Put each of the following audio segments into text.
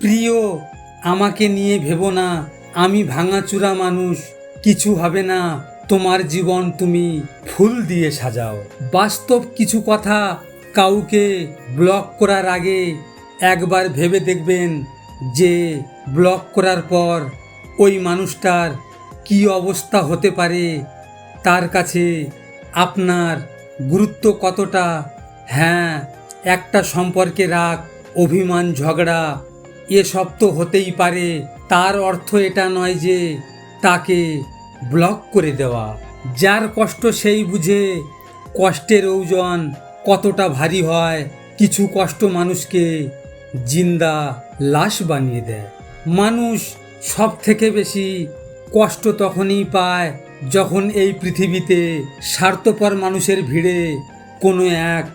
প্রিয়, আমাকে নিয়ে ভেবো না। আমি ভাঙাচুরা মানুষ, কিছু হবে না। তোমার জীবন তুমি ফুল দিয়ে সাজাও। বাস্তব কিছু কথা কাউকে ব্লক করার আগে একবার ভেবে দেখবেন যে ব্লক করার পর ওই মানুষটার কি অবস্থা হতে পারে, তার কাছে আপনার গুরুত্ব কতটা। হ্যাঁ একটা সম্পর্কে রাগ অভিমান, ঝগড়া এসব তো হতেই পারে। তার অর্থ এটা নয় যে তাকে ব্লক করে দেওয়া। যার কষ্ট সেই বুঝে কষ্টের ওজন কতটা ভারী হয়। কিছু কষ্ট মানুষকে জিন্দা লাশ বানিয়ে দেয়। মানুষ সব থেকে বেশি কষ্ট তখনই পায় যখন এই পৃথিবীতে স্বার্থপর মানুষের ভিড়ে কোনো এক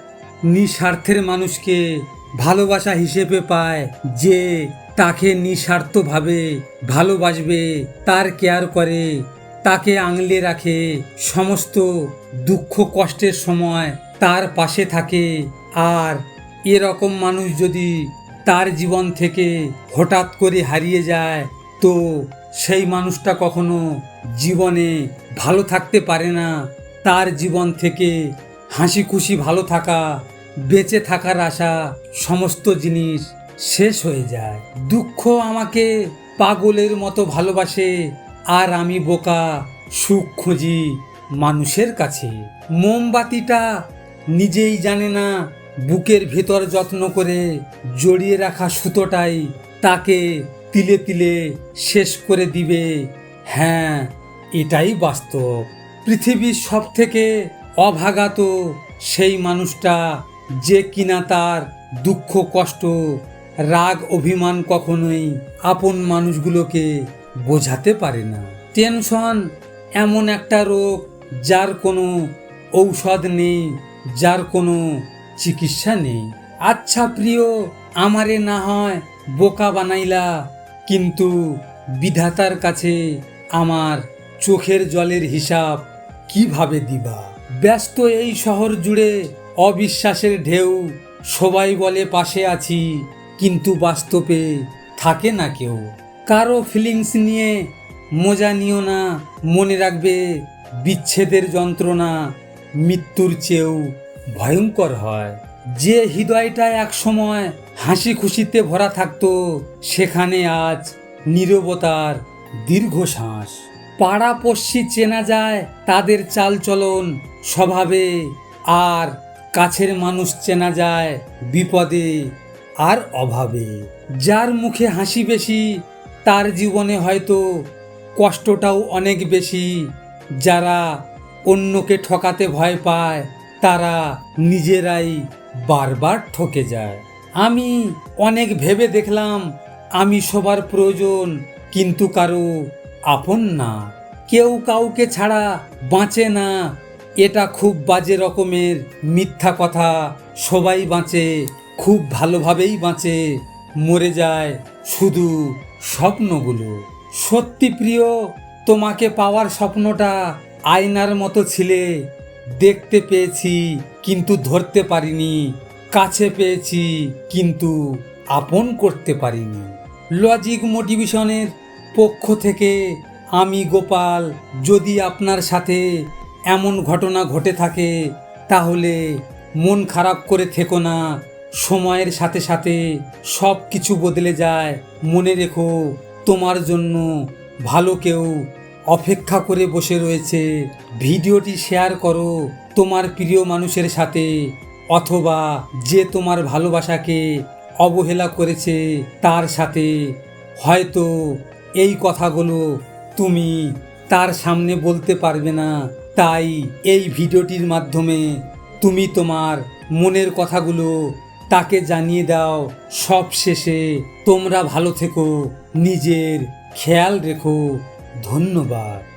নিঃস্বার্থের মানুষকে ভালোবাসা হিসেবে পায় যে তাকে নিঃস্বার্থভাবে ভালোবাসবে, তার কেয়ার করে, তাকে আঙলে রাখে, সমস্ত দুঃখ কষ্টের সময় তার পাশে থাকে। আর এরকম মানুষ যদি তার জীবন থেকে হঠাৎ করে হারিয়ে যায়, তো সেই মানুষটা কখনো জীবনে ভালো থাকতে পারে না। তার জীবন থেকে হাসি খুশি ভালো থাকা বেঁচে থাকার আশা সমস্ত জিনিস শেষ হয়ে যায়। দুঃখ আমাকে পাগলের মতো ভালোবাসে, আর আমি বোকা সুখ খুঁজি মানুষের কাছে। মোমবাতিটা নিজেই জানে না, বুকের ভেতর যত্ন করে জড়িয়ে রাখা সুতোটাই তাকে তিলে তিলে শেষ করে দিবে। হ্যাঁ এটাই বাস্তব। পৃথিবীর সব থেকে অভাগাত সেই মানুষটা যে কিনা তার দুঃখ, কষ্ট, রাগ, অভিমান কখনোই আপন মানুষগুলোকে বোঝাতে পারে না। টেনশন এমন একটা রোগ যার কোনো ঔষধ নেই, যার কোনো চিকিৎসা নেই। আচ্ছা প্রিয়, আমারে না হয় বোকা বানাইলা, কিন্তু বিধাতার কাছে আমার চোখের জলের হিসাব কীভাবে দিবা? ব্যস্ত এই শহর জুড়ে অবিশ্বাসের ঢেউ সবাই বলে পাশে আছি, কিন্তু বাস্তবে থাকে না কেউ। কারও ফিলিংস নিয়ে মজা নিও না, মনে রাখবে বিচ্ছেদের যন্ত্রণা, মৃত্যুর চেয়েও ভয়ঙ্কর হয়। যে হৃদয়টা এক সময় হাসি খুশিতে ভরা থাকতো, সেখানে আজ নীরবতার দীর্ঘশ্বাস। পাড়াপড়শি চেনা যায় তাদের চালচলন, স্বভাবে আর কাছের মানুষ চেনা যায় বিপদে আর অভাবে। যার মুখে হাসি বেশি, তার জীবনে হয়তো কষ্টটাও অনেক বেশি। যারা অন্যকে ঠকাতে ভয় পায়, তারা নিজেরাই বারবার ঠকে যায়। আমি অনেক ভেবে দেখলাম, আমি সবার প্রয়োজন, কিন্তু কারও আপন না। কেউ কাউকে ছাড়া বাঁচে না এটা খুব বাজে রকমের মিথ্যা কথা। সবাই বাঁচে, খুব ভালোভাবেই বাঁচে। মরে যায় শুধু স্বপ্নগুলো। সত্যি প্রিয়, তোমাকে পাওয়ার স্বপ্নটা আয়নার মতো ছিলে। দেখতে পেয়েছি, কিন্তু ধরতে পারিনি। কাছে পেয়েছি, কিন্তু আপন করতে পারিনি। লজিক মোটিভেশনের পক্ষ থেকে আমি গোপাল, যদি আপনার সাথে এমন ঘটনা ঘটে থাকে, তাহলে মন খারাপ করে থেকো না। সময়ের সাথে সাথে সব কিছু বদলে যায়। মনে রেখো, তোমার জন্য ভালো কেউ অপেক্ষা করে বসে রয়েছে। ভিডিওটি শেয়ার করো তোমার প্রিয় মানুষের সাথে, অথবা যে তোমার ভালোবাসাকে অবহেলা করেছে তার সাথে। হয়তো এই কথাগুলো তুমি তার সামনে বলতে পারবে না। তাই এই ভিডিওটির মাধ্যমে তুমি তোমার মনের কথাগুলো তাকে জানিয়ে দাও। সব শেষে তোমরা ভালো থেকো। নিজের খেয়াল রেখো। ধন্যবাদ।